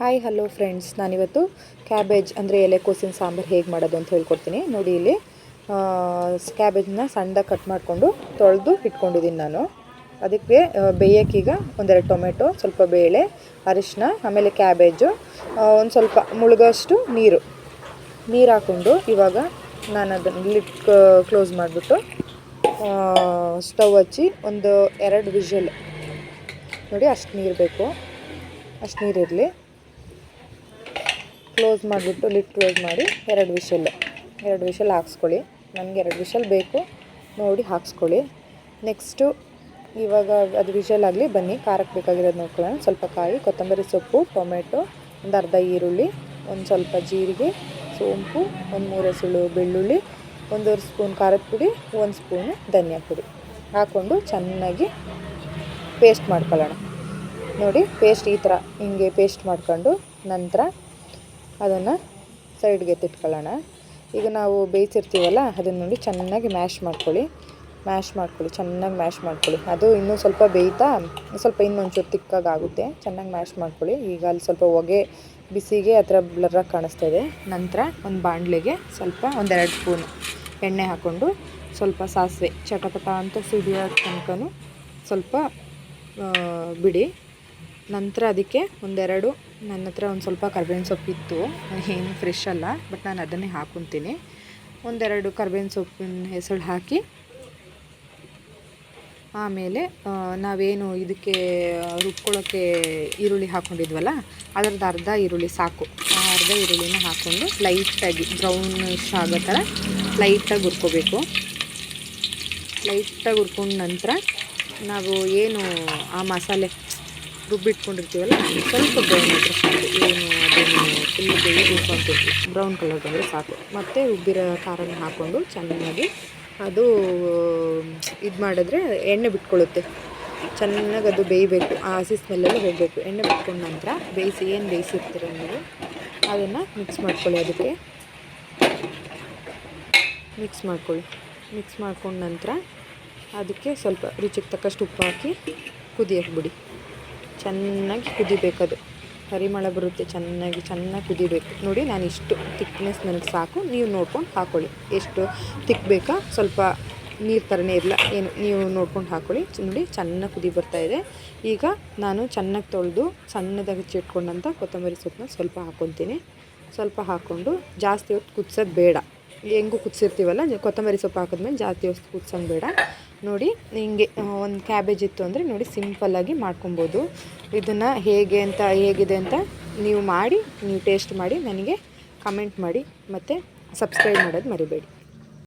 Hi hello friends ನಾನಿವತ್ತು cabbage ಅಂದರೆ ಎಲೆಕೋಸಿನ ಸಾಂಬಾರು ಹೇಗೆ ಮಾಡೋದು ಅಂತ ಹೇಳ್ಕೊಡ್ತೀನಿ. ನೋಡಿ ಇಲ್ಲಿ ಕ್ಯಾಬೇಜ್ನ ಸಣ್ಣದಾಗಿ ಕಟ್ ಮಾಡಿಕೊಂಡು ತೊಳೆದು ಇಟ್ಕೊಂಡಿದ್ದೀನಿ ನಾನು. ಅದಕ್ಕೆ ಬೇಯೋಕ್ಕೀಗ ಒಂದೆರಡು ಟೊಮೆಟೊ, ಸ್ವಲ್ಪ ಬೇಳೆ ಅರಿಶಿನ ಆಮೇಲೆ ಕ್ಯಾಬೇಜು ಒಂದು ಸ್ವಲ್ಪ ಮುಳುಗೋಷ್ಟು ನೀರು. ನೀರು ಹಾಕ್ಕೊಂಡು ಇವಾಗ ನಾನು ಅದನ್ನು ಲಿಟ್ ಕ್ಲೋಸ್ ಮಾಡಿಬಿಟ್ಟು ಸ್ಟವ್ ಹಚ್ಚಿ ಒಂದು ಎರಡು ವಿಷಲ್. ನೋಡಿ, ಅಷ್ಟು ನೀರು ಬೇಕು. ಅಷ್ಟು ನೀರಿರಲಿ ಕ್ಲೋಸ್ ಮಾಡಿಬಿಟ್ಟು ಲಿಟ್ ಕ್ಲೋಸ್ ಮಾಡಿ ಎರಡು ವಿಷಲ್ ಎರಡು ವಿಷಲ್ ಹಾಕ್ಸ್ಕೊಳ್ಳಿ. ನನಗೆ ಎರಡು ವಿಷಲ್ ಬೇಕು, ನೋಡಿ ಹಾಕ್ಸ್ಕೊಳ್ಳಿ. ನೆಕ್ಸ್ಟು ಇವಾಗ ಅದು ವಿಷಲ್ ಆಗಲಿ, ಬನ್ನಿ, ಖಾರಕ್ಕೆ ಬೇಕಾಗಿರೋದು ನೋಡ್ಕೊಳ್ಳೋಣ. ಸ್ವಲ್ಪ ಕಾಯಿ, ಕೊತ್ತಂಬರಿ ಸೊಪ್ಪು, ಟೊಮೆಟೊ, ಒಂದು ಅರ್ಧ ಈರುಳ್ಳಿ, ಒಂದು ಸ್ವಲ್ಪ ಜೀರಿಗೆ, ಸೋಂಪು, ಒಂದು ಮೂರು ಎಸಳು ಬೆಳ್ಳುಳ್ಳಿ, ಒಂದೂವರೆ ಸ್ಪೂನ್ ಖಾರದ ಪುಡಿ, ಒಂದು ಸ್ಪೂನು ಧನಿಯಾ ಪುಡಿ. ಹಾಕ್ಕೊಂಡು ಚೆನ್ನಾಗಿ ಪೇಸ್ಟ್ ಮಾಡ್ಕೊಳ್ಳೋಣ. ನೋಡಿ ಪೇಸ್ಟ್ ಈ ಥರ ಹಿಂಗೆ ಪೇಸ್ಟ್ ಮಾಡ್ಕೊಂಡು ನಂತರ ಅದನ್ನು ಸೈಡ್ಗೆ ಎತ್ತಿಟ್ಕೊಳ್ಳೋಣ. ಈಗ ನಾವು ಬೇಯಿಸಿರ್ತೀವಲ್ಲ, ಅದನ್ನು ನೋಡಿ ಚೆನ್ನಾಗಿ ಮ್ಯಾಶ್ ಮಾಡ್ಕೊಳ್ಳಿ. ಮ್ಯಾಶ್ ಮಾಡ್ಕೊಳ್ಳಿ, ಚೆನ್ನಾಗಿ ಮ್ಯಾಶ್ ಮಾಡ್ಕೊಳ್ಳಿ. ಅದು ಇನ್ನೂ ಸ್ವಲ್ಪ ಬೇಯ್ತಾ, ಸ್ವಲ್ಪ ಇನ್ನೊಂಚೂರು ತಿಕ್ಕಾಗಿ ಆಗುತ್ತೆ ಚೆನ್ನಾಗಿ ಮ್ಯಾಶ್ ಮಾಡ್ಕೊಳ್ಳಿ. ಈಗ ಅಲ್ಲಿ ಸ್ವಲ್ಪ ಹೊಗೆ ಬಿಸಿಗೆ ಆ ಥರ ಬ್ಲರ್ರಾಗಿ ಕಾಣಿಸ್ತಾ ಇದೆ. ನಂತರ ಒಂದು ಬಾಣಲೆಗೆ ಸ್ವಲ್ಪ ಒಂದೆರಡು ಸ್ಪೂನ್ ಎಣ್ಣೆ ಹಾಕ್ಕೊಂಡು ಸ್ವಲ್ಪ ಸಾಸಿವೆ, ಚಟಪಟ ಅಂತ ಸಿಡಿಯೋ ತನಕ ಸ್ವಲ್ಪ ಬಿಡಿ. ನಂತರ ಅದಕ್ಕೆ ಒಂದೆರಡು ನನ್ನ ಹತ್ರ ಒಂದು ಸ್ವಲ್ಪ ಕರ್ಬೇವಿನ ಸೊಪ್ಪಿತ್ತು ಏನು ಫ್ರೆಶ್ ಅಲ್ಲ ಬಟ್ ನಾನು ಅದನ್ನೇ ಹಾಕೊತೀನಿ. ಒಂದೆರಡು ಕರ್ಬೇವಿನ ಸೊಪ್ಪಿನ ಹೆಸರು ಹಾಕಿ, ಆಮೇಲೆ ನಾವೇನು ಇದಕ್ಕೆ ರುಬ್ಕೊಳ್ಳೋಕ್ಕೆ ಈರುಳ್ಳಿ ಹಾಕ್ಕೊಂಡಿದ್ವಲ್ಲ ಅದರದ್ದು ಅರ್ಧ ಈರುಳ್ಳಿ ಸಾಕು. ಆ ಅರ್ಧ ಈರುಳ್ಳಿನ ಹಾಕ್ಕೊಂಡು ಲೈಟಾಗಿ ಬ್ರೌನಿಶ್ ಆಗೋ ಥರ ಲೈಟಾಗಿ ಹುರ್ಕೋಬೇಕು. ಲೈಟಾಗಿ ಹುರ್ಕೊಂಡ ನಂತರ ನಾವು ಏನು ಆ ಮಸಾಲೆ ರುಬ್ಬಿಟ್ಕೊಂಡಿರ್ತೀವಲ್ಲ ಸ್ವಲ್ಪ ಬ್ರೌನ್ ಆದರೆ ಸಾಕು. ಏನು, ಅದನ್ನು ಫುಲ್ ಬೇಯಬೇಕು ಅಂತಿರ್ತೀವಿ ಬ್ರೌನ್ ಕಲರ್ ಬಂದರೆ ಸಾಕು. ಮತ್ತು ರುಬ್ಬಿರೋ ಖಾರನ ಹಾಕ್ಕೊಂಡು ಚೆನ್ನಾಗಿ ಅದು, ಇದು ಮಾಡಿದ್ರೆ ಎಣ್ಣೆ ಬಿಟ್ಕೊಳ್ಳುತ್ತೆ. ಚೆನ್ನಾಗಿ ಅದು ಬೇಯಬೇಕು. ಆ ಹಸಿ ಸ್ಮೆಲ್ಲೆಲ್ಲ ಹೋಗಬೇಕು ಎಣ್ಣೆ ಬಿಟ್ಕೊಂಡ ನಂತರ ಬೇಯಿಸಿ, ಏನು ಬೇಯಿಸಿರ್ತೀರ ನೀವು? ಅದನ್ನು ಮಿಕ್ಸ್ ಮಾಡ್ಕೊಳ್ಳಿ ಅದಕ್ಕೆ. ಮಿಕ್ಸ್ ಮಾಡ್ಕೊಳ್ಳಿ. ಮಿಕ್ಸ್ ಮಾಡ್ಕೊಂಡ ನಂತರ ಅದಕ್ಕೆ ಸ್ವಲ್ಪ ರುಚಿಗೆ ತಕ್ಕಷ್ಟು ಉಪ್ಪು ಹಾಕಿ ಕುದಿಯಕ್ಕೆ ಬಿಡಿ. ಚೆನ್ನಾಗಿ ಅದು. ಪರಿಮಳ ಬರುತ್ತೆ, ಚೆನ್ನಾಗಿ ಚೆನ್ನಾಗಿ ಕುದಿಬೇಕು. ನೋಡಿ, ನಾನು ಇಷ್ಟು ತಿಕ್ನೆಸ್ ನನಗೆ ಸಾಕು. ನೀವು ನೋಡ್ಕೊಂಡು ಹಾಕ್ಕೊಳ್ಳಿ ಎಷ್ಟು ತಿಕ್ಬೇಕಾ ಸ್ವಲ್ಪ ನೀರು ಥರನೇ ಇರಲ್ಲ ಏನು, ನೀವು ನೋಡ್ಕೊಂಡು ಹಾಕ್ಕೊಳ್ಳಿ ನೋಡಿ, ಚೆನ್ನಾಗಿ ಕುದಿ ಇದೆ. ಈಗ ನಾನು ಚೆನ್ನಾಗಿ ತೊಳೆದು, ಸಣ್ಣದಾಗಿ ಚಿಟ್ಕೊಂಡಂಥ ಕೊತ್ತಂಬರಿ ಸೊಪ್ಪನ್ನ ಸ್ವಲ್ಪ ಹಾಕ್ಕೊತೀನಿ ಸ್ವಲ್ಪ ಹಾಕ್ಕೊಂಡು ಜಾಸ್ತಿ ಹೊತ್ತು ಕುದಿಸೋದು ಬೇಡ. ಹೆಂಗೂ ಕುದಿಸಿರ್ತೀವಲ್ಲ, ಕೊತ್ತಂಬರಿ ಸೊಪ್ಪು ಹಾಕಿದ್ಮೇಲೆ ಜಾಸ್ತಿ ಹೊತ್ತು ಕುದಿಸೋದು ಬೇಡ. ನೋಡಿ, ಹಿಂಗೆ ಒಂದು ಕ್ಯಾಬೇಜ್ ಇತ್ತು ಅಂದರೆ ನೋಡಿ ಸಿಂಪಲ್ಲಾಗಿ ಮಾಡ್ಕೊಬೋದು. ಇದನ್ನು ಹೇಗೆ ಅಂತ, ಹೇಗಿದೆ ಅಂತ ನೀವು ಮಾಡಿ, ನೀವು ಟೇಸ್ಟ್ ಮಾಡಿ, ನನಗೆ ಕಮೆಂಟ್ ಮಾಡಿ, ಮತ್ತು ಸಬ್ಸ್ಕ್ರೈಬ್ ಮಾಡೋದು ಮರಿಬೇಡಿ.